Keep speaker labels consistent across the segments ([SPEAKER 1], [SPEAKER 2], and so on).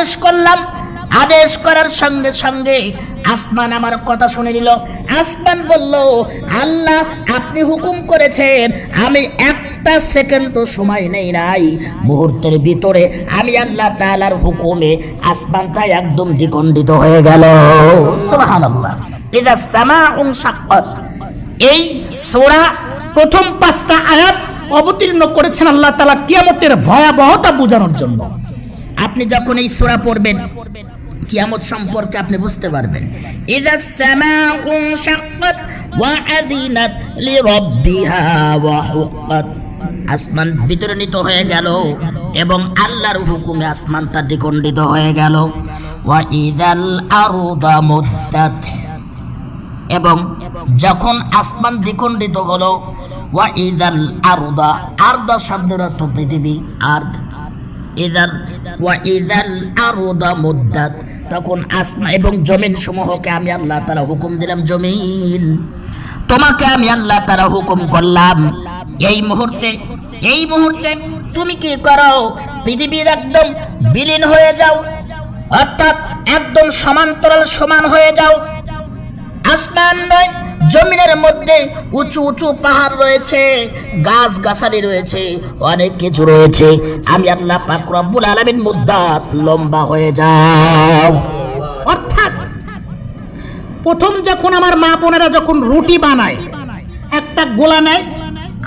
[SPEAKER 1] আদেশ করলাম। আদেশ করার সঙ্গে সঙ্গে আসমান আমার কথা শুনে নিল। আসমান বলল, আল্লাহ, আপনি হুকুম করেছেন, আমি একটা সেকেন্ডও সময় নেই নাই। মুহূর্তের ভিতরে আমি আল্লাহ তাআলার হুকুমে আসমানটা একদম দ্বিখণ্ডিত হয়ে গেল। এই সোরা প্রথম পাঁচটা আয়াত অবতীর্ণ করেছেন আল্লাহ তালা কিয়ামতের ভয়াবহতা বোঝানোর জন্য। আপনি যখন এই সূরা পড়বেন, কিয়ামত সম্পর্কে আপনি বুঝতে পারবেন। ইদা সামাউ শাক্কাত ওয়া আযিনাত লিরাব্বিহা ওয়া আসমান বিতরণিত হয়ে গেল এবং আল্লাহর হুকুমে আসমান তা দ্বিখণ্ডিত হয়ে গেল। ওয়া ইদাল আরদা মুদ্দাত। এবং যখন আসমান দ্বিখণ্ডিত হলো, ওয়া ইদাল আরদা আরদা শব্দের অর্থ পৃথিবী আর্দ ইদাল ওয়া ইদাল আরদা মুদ্দাত। তখন আসমা এবং জমিন সমূহকে আমি আল্লাহ তাআলা হুকুম দিলাম, জমিন, তোমাকে আমি আল্লাহ তাআলা হুকুম করলাম, এই মুহূর্তে এই মুহূর্তে তুমি কি করো? পৃথিবীর একদম বিলীন হয়ে যাও, অর্থাৎ একদম সমান্তরাল সমান হয়ে যাও। আসমান নয় জমিনের মধ্যে উঁচু উঁচু পাহাড় রয়েছে, গাছ গাছালি রয়েছে, অনেক কিছু রয়েছে। আমি আল্লাহ পাক রব্বুল আলামিন লম্বা হয়ে যাও।
[SPEAKER 2] অর্থাৎ প্রথম যখন আমার মা বোনেরা যখন রুটি বানায়, একটা গোলা নেয়,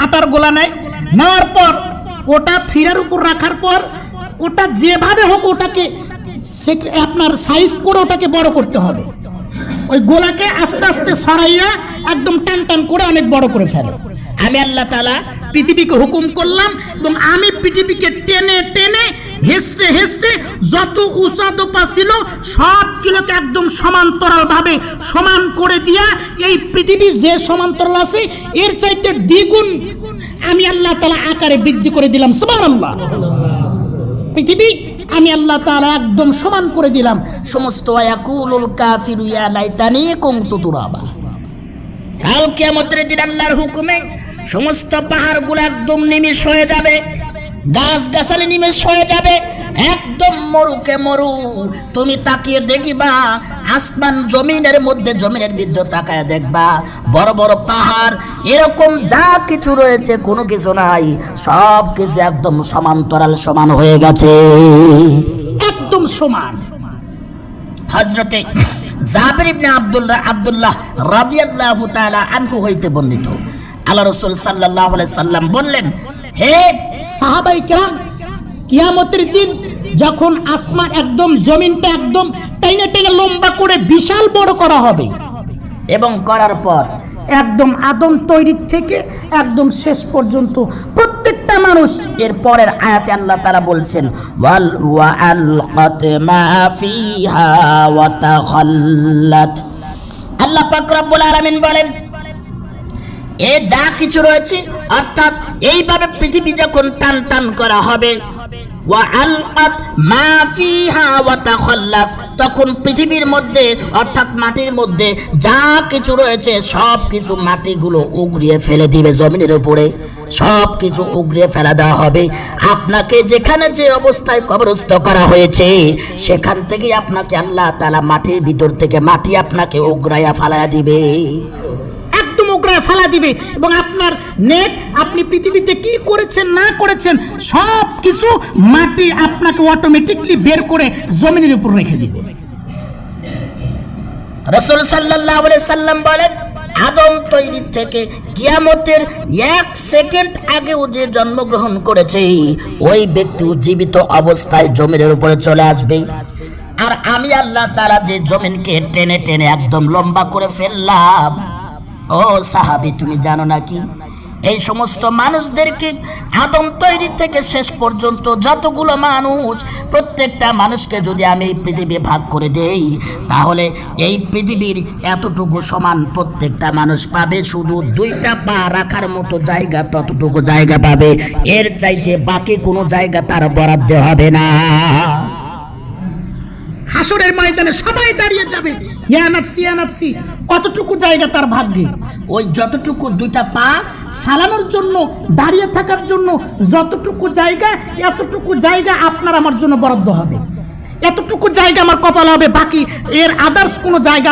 [SPEAKER 2] আটার গোলা নেয়, নেওয়ার পর ওটা ফিরার উপর রাখার পর ওটা যেভাবে হোক ওটাকে আপনার সাইজ করে ওটাকে বড় করতে হবে। ওই গোলাকে আস্তে আস্তে সরাইয়া একদম টান টান করে অনেক বড় করে ফেলে।
[SPEAKER 1] আমি আল্লাহ তালা
[SPEAKER 2] পৃথিবীকে হুকুম করলাম এবং আমি পৃথিবীকে টেনে টেনে হেসতে হেসতে যত উঁচাদোপা ছিল সবগুলোকে একদম সমান্তরাল ভাবে সমান করে দিয়া এই পৃথিবী যে সমান্তরাল আছে, এর চাইতে দ্বিগুণ আমি আল্লাহ তালা আকারে বৃদ্ধি করে দিলাম। সুবহানাল্লাহ। পৃথিবী আমি আল্লাহ তাআলা একদম সমান করে দিলাম।
[SPEAKER 1] সমস্ত ওয়াকুলুল কাফিরু ইয়া লাইতানি আল্লাহর হুকুমে সমস্ত পাহাড়গুলো একদম নিমিষ হয়ে যাবে গাছ গাছালি নিমিষ হয়ে যাবে একদম মরুকে মরু তুমি তাকিয়ে দেখিবা, আসমান জমিনের মধ্যে জমিনের বিদ্যুৎ তাকায় দেখবা। বড় বড় পাহাড়, এরকম যা কিছু রয়েছে, কোনো কিছু নাই। সব কিছু একদম সমান্তরাল, সমান হয়ে গেছে।
[SPEAKER 2] একদম সমান।
[SPEAKER 1] হজরতে জাবির ইবনে আব্দুল্লাহ আব্দুল্লাহ রাদিয়াল্লাহু তাআলা আনহু হইতে বর্ণিত। আল্লাহ রাসূল সাল্লাল্লাহু আলাইহি সাল্লাম বললেন, হে
[SPEAKER 2] সাহাবাই কেরাম কিয়ামতের দিন যখন আসমান একদম, জমিনটা একদম টাইনে টেনে লম্বা করে বিশাল বড় করা হবে।
[SPEAKER 1] এবং করার পর
[SPEAKER 2] একদম আদম তৈরির থেকে একদম শেষ পর্যন্ত প্রত্যেকটা মানুষ
[SPEAKER 1] এর পরের আয়াতে আল্লাহ তাআলা বলছেন, ওয়াল ওয়া আলকাত মা ফিহা ওয়া তাখাল্লাত। আল্লাহ পাক রব্বুল আলামিন বলেন, এ যা কিছু রয়েছে, অর্থাৎ এইভাবে পৃথিবী যখন টান টান করা হবে তখন পৃথিবীর মধ্যে, অর্থাৎ মাটির মধ্যে যা কিছু রয়েছে সব কিছু মাটিগুলো উগরিয়ে ফেলে দিবে জমিনের উপরে। সব কিছু উগরিয়ে ফেলা দেওয়া হবে। আপনাকে যেখানে যে অবস্থায় কবরস্থ করা হয়েছে, সেখান থেকে আপনাকে আল্লাহ তালা মাটির ভিতর থেকে মাটি আপনাকে উগরাইয়া ফালাইয়া দিবে।
[SPEAKER 2] ওগ্রায় ফেলা দিবে। এবং আপনার নেট, আপনি পৃথিবীতে কি করেছেন, না করেছেন, সব কিছু মাটি আপনাকে অটোমেটিকলি বের করে জমিনের উপর রেখে দিবে।
[SPEAKER 1] রসুল আলাইহি সাল্লাম বলেন, আদম তৈরি থেকে কিয়ামতের এক সেকেন্ড আগেও যে জন্মগ্রহণ করেছে, ওই ব্যক্তি জীবিত অবস্থায় জমিনের উপরে চলে আসবে। আর আমি আল্লাহ তাআলা যে জমিনকে টেনে টেনে একদম লম্বা করে ফেললাম ও সাহাবি, তুমি জানো নাকি? এই সমস্ত মানুষদেরকে আদম তৈরি থেকে শেষ পর্যন্ত যতগুলো মানুষ, প্রত্যেকটা মানুষকে যদি আমি এই পৃথিবী ভাগ করে দেই, তাহলে এই পৃথিবীর এতটুকু সমান প্রত্যেকটা মানুষ পাবে। শুধু দুইটা পা রাখার মতো জায়গা ততটুকু জায়গা পাবে। এর চাইতে বাকি কোনো জায়গা তার বরাদ্দ হবে না।
[SPEAKER 2] হাসরের ময়দানে সবাই দাঁড়িয়ে যাবে। কতটুকু জায়গা তার ভাগ্যে?
[SPEAKER 1] ওই যতটুকু দুইটা পা
[SPEAKER 2] ফালানোর জন্য, দাঁড়িয়ে থাকার জন্য, যতটুকু জায়গা, এতটুকু জায়গা আপনার আমার জন্য বরাদ্দ হবে। এতটুকু জায়গা আমার কপাল হবে, বাকি এর আদার্স কোনো জায়গা